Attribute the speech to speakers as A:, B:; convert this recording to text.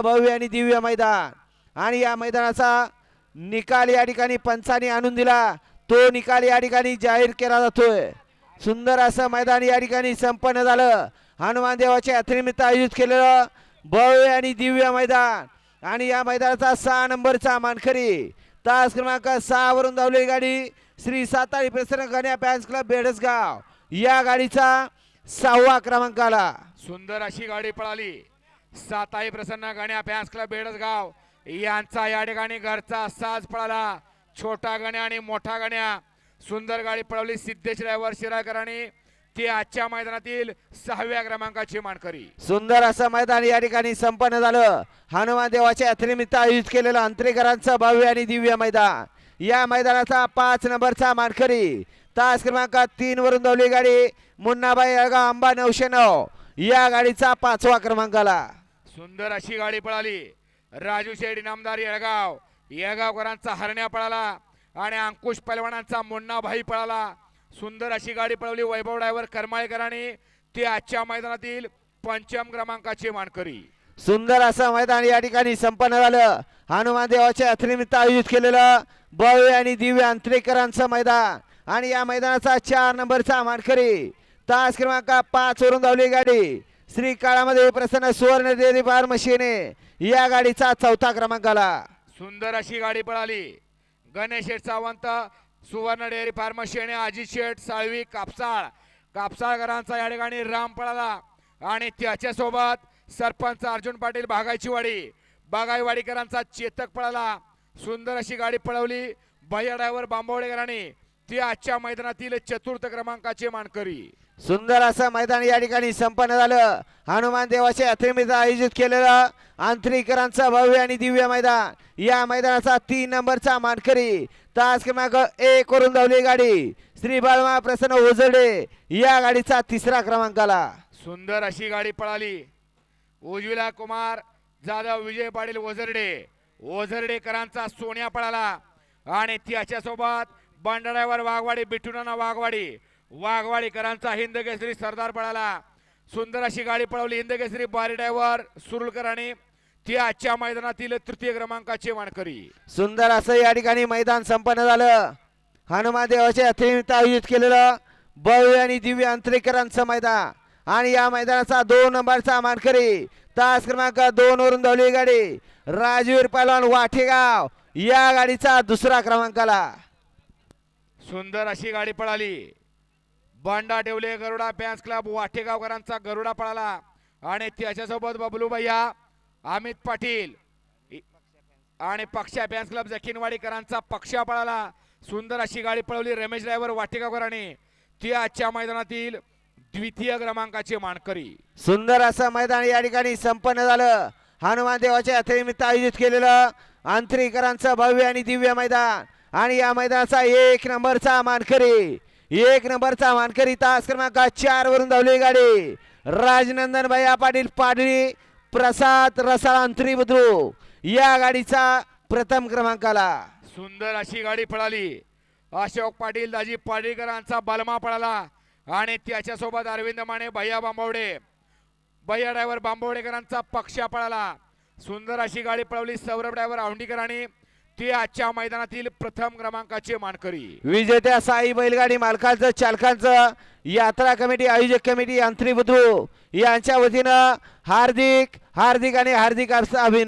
A: भव्य आणि दिव्य मैदान. आणि या मैदानाचा निकाल या ठिकाणी पंचाने आणून दिला. तो निकाल या ठिकाणी जाहीर केला जातोय. सुंदर असं मैदान या ठिकाणी संपन्न झालं. हनुमान देवाच्या यात्रेनिमित्त आयोजित केलेलं भव्य आणि दिव्य मैदान. आणि या मैदानाचा सहा नंबरचा मानकरी तास क्रमांक सहा वरून धावलेली गाडी श्री सातारी प्रसन्न गण्या फॅन्स क्लब बेडसगाव. या गाडीचा सहावा क्रमांक आला.
B: सुंदर अशी गाडी पळाली. साताई प्रसन्न गण्या फॅन्स क्लब बेडसगाव. यांचा या ठिकाणी घरचा साज पळाला. छोटा गण्या आणि मोठा गण्या. सुंदर गाडी पळवली सिद्धेश ड्रायव्हर ती आजच्या मैदानातील सहाव्या क्रमांकाची मानकरी.
A: सुंदर असं मैदान या ठिकाणी संपन्न झालं. हनुमान देवाच्या यात्रेनिमित्त आयोजित केलेलं अंतरेकरांचं भव्य आणि दिव्य मैदान. या मैदानाचा पाच नंबरचा मानकरी. तास क्रमांक तीन वरून धावली गाडी. मुन्नाबाई अळगाव आंबा नऊशे नऊ. या गाडीचा पाचवा क्रमांक आला
B: सुंदर अशी गाडी पळाली. राजू शेड इनामदार येळगाव. येळगावकरांचा हरण्या पळाला आणि अंकुश पैलवानांचा मुन्ना भाई पळाला. सुंदर अशी गाडी पळवली वैभव ड्रायव्हर करमाळेकरांनी. ती आजच्या मैदानातील पंचम क्रमांकाची मानकरी.
A: सुंदर असं मैदान या ठिकाणी संपन्न झालं. हनुमान देवाच्या यात्रेनिमित्त आयोजित केलेलं भव्य आणि दिव्य अंतरेकरांचं मैदान. आणि या मैदानाचा चार नंबरचा मानकरी. तास क्रमांक पाच वरून धावली गाडी. श्री काळामध्ये प्रसन्न सुवर्ण देवी बार मशीने या गाडीचा चौथा क्रमांक आला.
B: सुंदर अशी गाडी पळाली. गणेश शेठ सावंत सुवर्ण डेअरी फार्मसी आणि अजित शेठ साळवी कापसाळ. कापसाळकरांचा या ठिकाणी राम पळाला. आणि त्याच्यासोबत सरपंच अर्जुन पाटील बागायची वाडी बागाईवाडीकरांचा चेतक पळाला. सुंदर अशी गाडी पळवली. भैया ड्रायव्हर बांबवडेकरांनी ती आजच्या मैदानातील चतुर्थ क्रमांकाचे मानकरी.
A: सुंदर असं मैदान या ठिकाणी संपन्न झालं. हनुमान देवाच्या यात्रेनिमित्त आयोजित केलेलं आंतरिकरांचं भव्य आणि दिव्य मैदान. या मैदानाचा तीन नंबरचा मानकरी तास क्रमांक एक वरून धावली गाडी. श्री बाळमा प्रसन्न ओझडे या गाडीचा तिसरा क्रमांक आला.
B: सुंदर अशी गाडी पळाली. उजविला कुमार जाधव विजय पाटील ओझरडे. ओझरडेकरांचा सोन्या पळाला. आणि त्याच्यासोबत बंडाळ्यावर वाघवाडी बिठुनाना वाघवाडी. वाघवाडीकरांचा हिंद केसरी सरदार पळाला. सुंदर अशी गाडी पळवली. हिंद केसरी बारी सुरुलकराने ती आजच्या मैदानातील तृतीय क्रमांकाचे मानकरी.
A: सुंदर असं या ठिकाणी मैदान संपन्न झालं. हनुमान देवाच्या यात्रेनिमित्त आयोजित केलेलं भव्य आणि दिव्य अंतरेकरांचं मैदान. आणि या मैदानाचा दोन नंबरचा मानकरी तास क्रमांक दोन वरून धावली गाडी. राजवीर पहलवान वाठेगाव या गाडीचा दुसरा क्रमांक आला
B: सुंदर अशी गाडी पळाली. बंडा ठेवले गरुडा फॅन्स क्लब वाटेगावकरांचा गरुडा पळाला. आणि त्याच्यासोबत बबलू भैया अमित पाटील आणि पक्षा फॅन्स क्लब जखीनवाडीकरांचा पक्षा पळाला. सुंदर अशी गाडी पळवली रमेश ड्रायव्हर वाटेगावकरांनी ती आजच्या मैदानातील द्वितीय क्रमांकाचे मानकरी.
A: सुंदर असं मैदान या ठिकाणी संपन्न झालं. हनुमान देवाच्या यात्रेनिमित्त आयोजित केलेलं आंतरिकरांचं भव्य आणि दिव्य मैदान. आणि या मैदानाचा एक नंबरचा मानकरी एक नंबरचा मानकरी तास क्रमांक चार वरून धावली गाडी. राजनंदन भैया पाटील पाडळी प्रसाद रसाळ अंतरी बुद्रू या गाडीचा प्रथम क्रमांक आला
B: सुंदर अशी गाडी पळाली. अशोक पाटील दाजी पाडळीकरांचा बलमा पळाला. आणि त्याच्यासोबत अरविंद माने भैया बांबवडे भैया ड्रायव्हर बांबवडेकरांचा पक्ष्या पळाला. सुंदर अशी गाडी पळवली सौरभ ड्रायव्हर औंडीकरांनी ती आजच्या मैदानातील प्रथम क्रमांकाचे मानकरी.
A: विजेत्या साई बैलगाडी मालकांचं चालकांचं यात्रा कमिटी आयोजक कमिटी अंतरी बुद्रू यांच्या वतीनं हार्दिक हार्दिक आणि हार्दिक अभिन